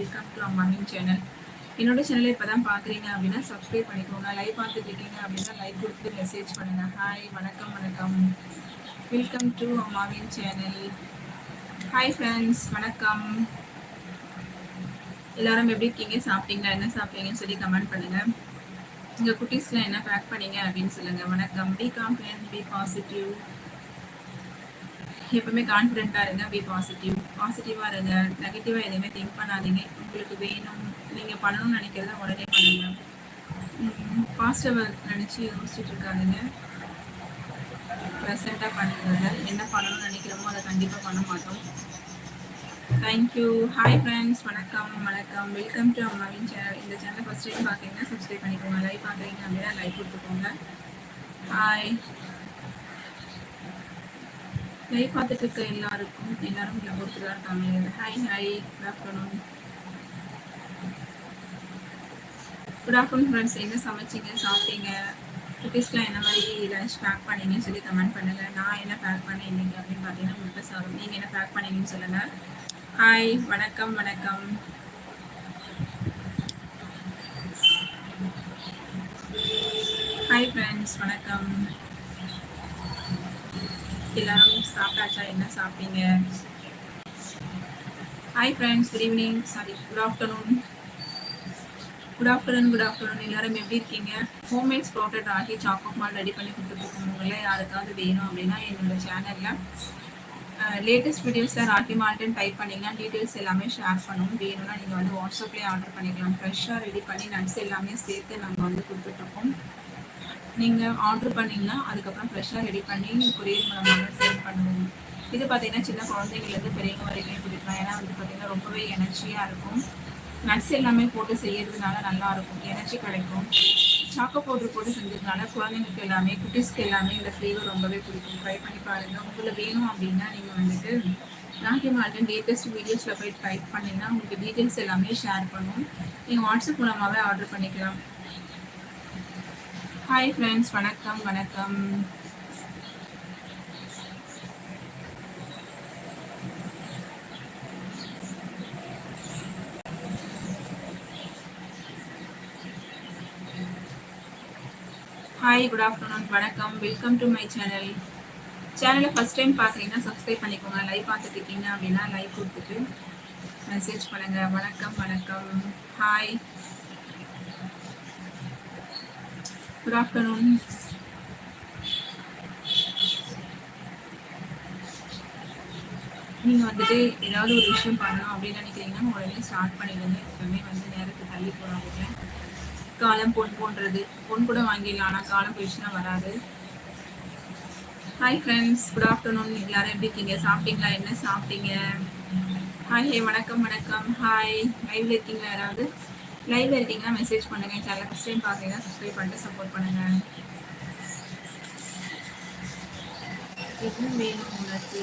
Welcome to அம்மாவின் channel என்னோட சேனலை இப்போ தான் பார்க்குறீங்க அப்படின்னா சப்ஸ்கிரைப் பண்ணிக்கோங்க. லைவ் பார்த்துட்டு இருக்கீங்க அப்படின்னா லைக் கொடுத்து மெசேஜ் பண்ணுங்க. ஹாய் வணக்கம் வணக்கம். வெல்கம் டு அம்மாவின் சேனல் ஹாய் ஃப்ரெண்ட்ஸ் வணக்கம். எல்லாரும் எப்படி இருக்கீங்க? சாப்பிட்டீங்களா? என்ன சாப்பிட்டீங்கன்னு சொல்லி கமெண்ட் பண்ணுங்க. உங்கள் குட்டீஸ்லாம் என்ன பேக் பண்ணீங்க அப்படின்னு சொல்லுங்க. வணக்கம். பி கான்ஃபிடென்ட் பி பாசிட்டிவ் எப்பவுமே கான்ஃபிடென்ட்டாக இருங்க. பி பாசிட்டிவ் பாசிட்டிவாக இருங்க நெகட்டிவாக எதுவுமே திங்க் பண்ணாதீங்க. உங்களுக்கு வேணும் நீங்கள் பண்ணணும்னு நினைக்கிறத உடனே பண்ணுங்க பாசிட்டிவாக நினச்சி யோசிச்சுட்டு இருக்காதீங்க. ப்ரெசண்ட்டாக பண்ணுறத என்ன பண்ணணும்னு நினைக்கிறோமோ அதை கண்டிப்பாக பண்ண மாட்டோம். தேங்க்யூ ஹாய் ஃப்ரெண்ட்ஸ் வணக்கம் வணக்கம். வெல்கம் டு அம்மாவின் சேனல் இந்த சேனல் ஃபஸ்ட் டைம் பார்க்குறீங்கன்னா சப்ஸ்கிரைப் பண்ணிக்கோங்க. லைக் பார்க்குறீங்க அப்படின்னா லைக் கொடுத்துக்கோங்க. ஹாய் லைவ் பார்த்துட்டு இருக்க எல்லாருக்கும் எல்லாரும் இங்கே தான் இருக்காங்க hi hi good afternoon good afternoon friends என்ன சமைச்சிங்க? சாப்பிட்டீங்க? குட்டீஸ்லாம் என்ன மாதிரி லஞ்ச் பேக் பண்ணீங்கன்னு சொல்லி கமெண்ட் பண்ணுங்க. நான் என்ன பேக் பண்ணேன் இன்னைக்கு அப்படின்னு பார்த்தீங்கன்னா முட்டை சாதம் நீங்கள் என்ன பேக் பண்ணீங்கன்னு சொல்லுங்க. ஹாய் வணக்கம் வணக்கம். ஹாய் ஃப்ரெண்ட்ஸ் வணக்கம். எல்லாரும் சாப்பிட்டாச்சா? என்ன சாப்பிட்டீங்க? Hi friends good evening sorry good afternoon good afternoon good afternoon எல்லாரும் எப்படி இருக்கீங்க? Homemade sprouted ragi choco malt ready பண்ணி கொடுத்துருக்கோம். யாருக்காவது வேணும் அப்படின்னா என்னோட சேனலில் லேட்டஸ்ட் வீடியோஸில் ராகி மால்ட்டுன்னு டைப் பண்ணிங்கன்னா டீட்டெயில்ஸ் எல்லாமே ஷேர் பண்ணுவோம். வேணும்னா நீங்கள் வந்து வாட்ஸ்அப்லேயே ஆர்டர் பண்ணிக்கலாம். ஃப்ரெஷ்ஷாக ரெடி பண்ணி நட்ஸ் எல்லாமே சேர்த்து நாங்கள் வந்து கொடுத்துட்ருக்கோம் நீங்கள் ஆர்டர் பண்ணிங்கன்னா அதுக்கப்புறம் ஃப்ரெஷ்ஷாக ரெடி பண்ணி கொரியர் மூலமாக சேல் பண்ணுவோம். இது பார்த்தீங்கன்னா சின்ன குழந்தைங்கள்லேருந்து பெரியவங்க வரைக்கும் பிடிக்கலாம். ஏன்னா வந்து பார்த்தீங்கன்னா ரொம்பவே எனர்ஜியாக இருக்கும். நட்ஸ் எல்லாமே போட்டு செய்யறதுனால நல்லா இருக்கும். எனர்ஜி கிடைக்கும். சாக்கோ பவுடர் போட்டு செஞ்சதுனால குழந்தைங்களுக்கு எல்லாமே குட்டிஸ்க்கு எல்லாமே இந்த ஃப்ளேவர் ரொம்பவே பிடிக்கும். ட்ரை பண்ணி பாருங்கள் உங்களை வேணும் அப்படின்னா நீங்கள் வந்துட்டு நாகி மார்டன் லேட்டஸ்ட் வீடியோஸில் போய் ட்ரை பண்ணிங்கன்னா உங்களுக்கு டீட்டெயில்ஸ் எல்லாமே ஷேர் பண்ணுவோம். நீங்கள் வாட்ஸ்அப் மூலமாகவே ஆர்டர் பண்ணிக்கலாம். ஹாய் ஃப்ரெண்ட்ஸ் வணக்கம் வணக்கம். ஹாய் குட் ஆஃப்டர்நூன் வணக்கம். வெல்கம் டு மை சேனல் சேனலை ஃபஸ்ட் டைம் பார்க்குறீங்கன்னா சப்ஸ்கிரைப் பண்ணிக்கோங்க. லைவ் பார்த்துட்டு இருக்கீங்க அப்படின்னா லைவ் கொடுத்துட்டு மெசேஜ் பண்ணுங்கள் வணக்கம் வணக்கம். ஹாய் குட் ஆஃப்டர்நூன் நீங்கள் வந்துட்டு ஏதாவது ஒரு விஷயம் பண்ணணும் அப்படின்னு நினைக்கிறீங்கன்னா உடனே ஸ்டார்ட் பண்ணிடுங்க. எப்பவுமே வந்து நேரத்தை தள்ளி போறாங்க காலம் பொன் போன்றது. பொன் கூட வாங்கிடலாம் ஆனால் காலம் போயிடுச்சுன்னா வராது. ஹாய் ஃப்ரெண்ட்ஸ் குட் ஆஃப்டர்நூன் எல்லாரும் எப்படி இருக்கீங்க? சாப்பிட்டீங்களா? என்ன சாப்பிட்டீங்க? ஹாய் ஹே வணக்கம் வணக்கம். ஹாய் லைவ்ல இருக்கீங்களா யாராவது? லைவ்ல இருக்கீங்கன்னா மெசேஜ் பண்ணுங்க. சேனல் ஃபஸ்ட் டைம் பார்க்குறீங்கன்னா சப்ஸ்கிரைப் பண்ணிட்டு சப்போர்ட் பண்ணுங்க. என்ன வேணும் உனக்கு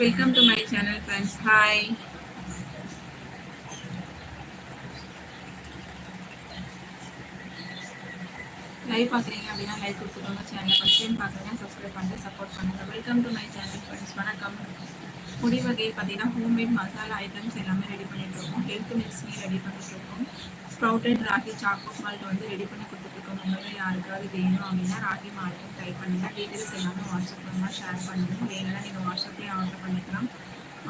welcome to my channel friends hi live பார்க்குறீங்க அப்படின்னா லைக் கொடுத்துக்கோங்க. சேனல் ஃபஸ்ட் டைம் பார்க்குறீங்க சப்ஸ்கிரைப் பண்ணிட்டு சப்போர்ட் பண்ணுங்கள் welcome to my channel friends வணக்கம். முடி வகை பார்த்தீங்கன்னா ஹோம்மேட் மசாலா ஐட்டம்ஸ் எல்லாமே ரெடி பண்ணிட்டு இருக்கோம். ஹெல்த் மிக்ஸ்மே ரெடி பண்ணிட்டு இருக்கோம். ஸ்ப்ரவுட்டட் ராகி சாக்கோ மால்ட் வந்து ரெடி பண்ணி கொடுத்துட்ருக்கோம் உங்களே யாருக்காவது வேணும் அப்படின்னா ராகி மால்ட்டும் ட்ரை பண்ணுங்கள் டீட்டெயில்ஸ் எல்லாமே வாட்ஸ்அப் மூலமாக ஷேர் பண்ணுங்கள் வேணும்னா நீங்கள் வாட்ஸ்அப்லேயே ஆர்டர் பண்ணிக்கலாம்.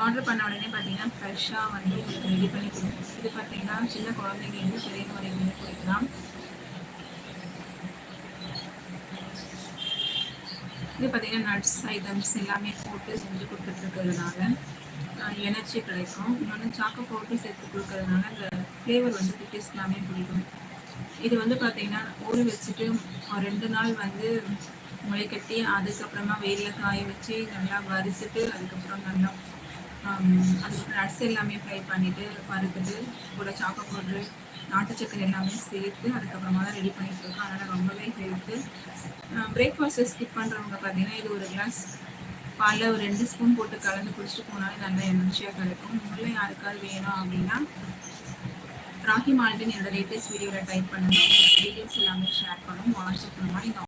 ஆர்டர் பண்ண உடனே பார்த்தீங்கன்னா ஃப்ரெஷ்ஷாக வந்து உங்களுக்கு ரெடி பண்ணி கொடுக்கும் இது பார்த்தீங்கன்னா சின்ன குழந்தைங்க வந்து பெரிய முறைங்க கொடுக்கலாம். இது பார்த்திங்கன்னா நட்ஸ் ஐட்டம்ஸ் எல்லாமே போட்டு செஞ்சு கொடுத்துட்ருக்கிறதுனால எனர்ஜி கிடைக்கும். இன்னொன்று சாக்கோ போட்டு சேர்த்து கொடுக்கறதுனால அந்த ஃப்ளேவர் வந்து குட்டீஸ் எல்லாமே பிடிக்கும். இது வந்து பார்த்திங்கன்னா ஊற வச்சுட்டு ரெண்டு நாள் வந்து முளை கட்டி அதுக்கப்புறமா வெயிலில் காய வச்சு நல்லா வறுத்துட்டு அதுக்கப்புறம் நல்லா அதுக்கப்புறம் நட்ஸ் எல்லாமே ஃப்ரை பண்ணிவிட்டு வறுத்துட்டு கூட சாக்கோ பவுட்ரு நாட்டு சக்கரை எல்லாமே சேர்த்து அதுக்கப்புறமா தான் ரெடி பண்ணிட்டு இருக்கோம். அதனால் ரொம்பவே ஹெல்த்து பிரேக்ஃபாஸ்ட்டை ஸ்கிப் பண்ணுறவங்க பார்த்தீங்கன்னா இது ஒரு கிளாஸ் பாலில் ஒரு ரெண்டு ஸ்பூன் போட்டு கலந்து குடிச்சிட்டு போனாலே நல்லா எனர்ஜியாக கிடைக்கும் உங்களை யாருக்காவது வேணும் அப்படின்னா ராகி மால்ட்டுன்னு என்னோட லேட்டஸ்ட் வீடியோவில் டைப் பண்ணுங்கள் டீட்டெயில்ஸ் எல்லாமே ஷேர் பண்ணும் வாட்ஸ்அப் மூலமாக நீங்கள்